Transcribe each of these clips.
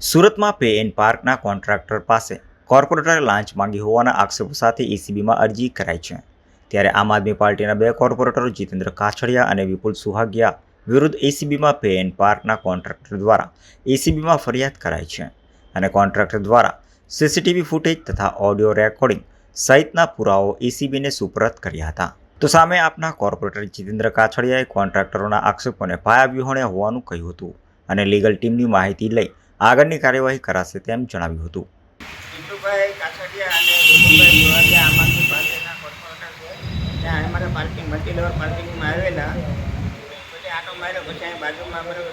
સુરતમાં pay and પાર્કના contractor પાસે કોર્પોરેટરે લાંચ માંગી હોવાના આક્ષેપો સાથે એસીબીમાં અરજી કરાઈ છે. ત્યારે આમ આદમી પાર્ટીના બે કોર્પોરેટરો જીતેન્દ્ર કાછડિયા અને વિપુલ સુહાગિયા વિરુદ્ધ એસીબીમાં પે એન્ડ પાર્કના કોન્ટ્રાક્ટર દ્વારા એસીબીમાં ફરિયાદ કરાઈ છે અને કોન્ટ્રાક્ટર દ્વારા સીસીટીવી ફૂટેજ તથા ઓડિયો રેકોર્ડિંગ સહિતના પુરાવો એસીબીને સુપરત કર્યા હતા. તો સામે આપના કોર્પોરેટર જીતેન્દ્ર કાછડિયાએ કોન્ટ્રાક્ટરોના આક્ષેપોને પાયાવ્યુહોણે હોવાનું કહ્યું હતું અને લીગલ ટીમની માહિતી લઈ આગળની કાર્યવાહી કરાશે તેમ જણાવ્યું હતું. જીતુભાઈ કાછડિયા અને વિપુલભાઈ જોવાડિયા આમ આદમી કોર્પોરેટર છે. ત્યાં અમારા પાર્કિંગ મલ્ટી લેવલ પાર્કિંગમાં આવેલા. પછી આટો માર્યો, પછી અહીં બાજુમાં અમારું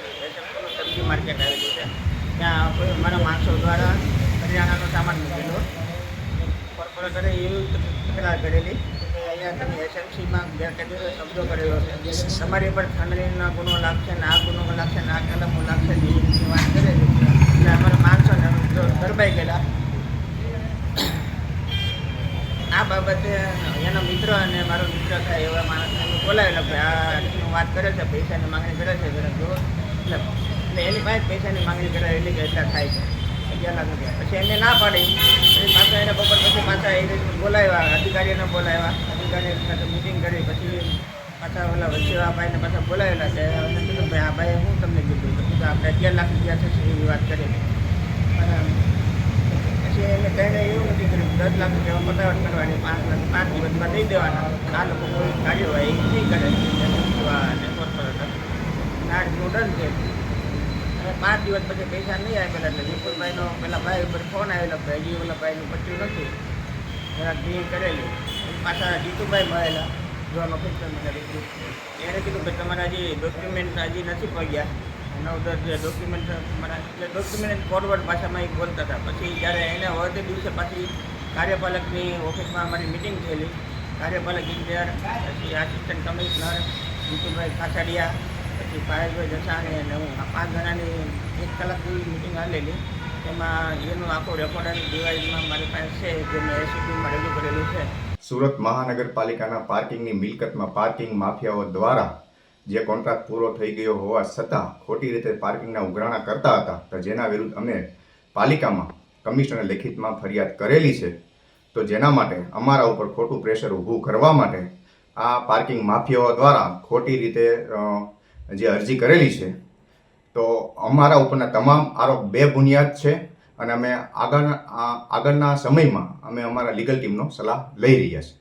સબ્જી માર્કેટ આવેલું છે. ત્યાં અમારા માણસો દ્વારા હરિયાણાનો સામાન મૂકેલો. કોર્પોરેટરે એવી તકરાર કરેલી. અહીંયા તમે એસએમસીમાં ગેરકાયદેસર શબ્દો કરેલો છે. તમારી પર ખંડણીનો ગુનો લાગશે ને આ ગુનો લાગશે ને આ કલમો લાગશે ને એ રીતની વાત કરેલી એટલે અમારા માણસોને ગરબાઈ ગયેલા. આ બાબતે એનો મિત્ર અને મારો મિત્ર થાય એવા માણસને બોલાવેલો કે આ વાત કરે છે, પૈસાની માંગણી કરે છે, જરા એટલે એની પાસે પૈસાની માંગણી એટલે કે એટલા થાય છે. અગિયાર લાખ રૂપિયા. પછી એને ના પાડી. પછી પાછા એને બપોર પછી પાછા એ બોલાવ્યા, અધિકારીઓને બોલાવ્યા. અધિકારી સાથે મિટિંગ કરી. પછી પાછા ઓલા વચ્ચેવા ભાઈને પાછા બોલાવેલા છે કીધું ભાઈ આ ભાઈએ હું તમને કીધું? આપણે અગિયાર લાખ રૂપિયા થશે એવી વાત કરેલી કહીને એવું નથી કર્યું. દસ લાખ રૂપિયા પતાવટ કરવાની, પાંચ લાખ, પાંચ દિવસમાં દઈ દેવાના. આ લોકો કોઈ કાર્યવાહી નહીં કરે. અને કોર્પોરેટર રીતનું છે. અને પાંચ દિવસ પછી પૈસા નહીં આવેલા એટલે વિપુલભાઈનો, પેલા ભાઈ ઉપર ફોન આવેલો ભાઈ ઓલા ભાઈનું પચ્યું નથી. જરાક ડ્રિંક કરેલી. પાછા જીતુભાઈ મળેલા. જોન ઓફિસર એને કીધું કે તમારા હજી ડોક્યુમેન્ટ હજી નથી પગ્યા. નવ દસ જે ડોક્યુમેન્ટ મને એટલે ડોક્યુમેન્ટ ફોરવર્ડ ભાષામાં એ બોલતા હતા. પછી જ્યારે એને વધે દિવસે પાછી કાર્યપાલકની ઓફિસમાં અમારી મિટિંગ થયેલી. કાર્યપાલક ઇન્ચાર્જ પછી આસિસ્ટન્ટ કમિશનર જીતુભાઈ ખાસાડિયા, પછી પાયલભાઈ જસાણી અને હું. આ પાંચ જણાની એક કલાક જેવી મિટિંગ હાલેલી. એમાં એનું આખું રેકોર્ડ ડિવાઇસમાં મારી પાસે છે, જે મેં એસીપીમાં રજૂ કરેલું છે. સુરત મહાનગરપાલિકાના પાર્કિંગની મિલકતમાં પાર્કિંગ માફિયાઓ દ્વારા જે કોન્ટ્રાક્ટ પૂરો થઈ ગયો હોવા છતાં ખોટી રીતે પાર્કિંગના ઉઘરાણા કરતા હતા, તો જેના વિરુદ્ધ અમે પાલિકામાં કમિશનરે લેખિતમાં ફરિયાદ કરેલી છે, તો જેના માટે અમારા ઉપર ખોટું પ્રેશર ઊભું કરવા માટે આ પાર્કિંગ માફિયાઓ દ્વારા ખોટી રીતે જે અરજી કરેલી છે, તો અમારા ઉપરના તમામ આરોપ બે બુનિયાદ છે અને અમે આગળ આગળના સમયમાં અમે અમારા લીગલ ટીમનો સલાહ લઈ રહ્યા છીએ.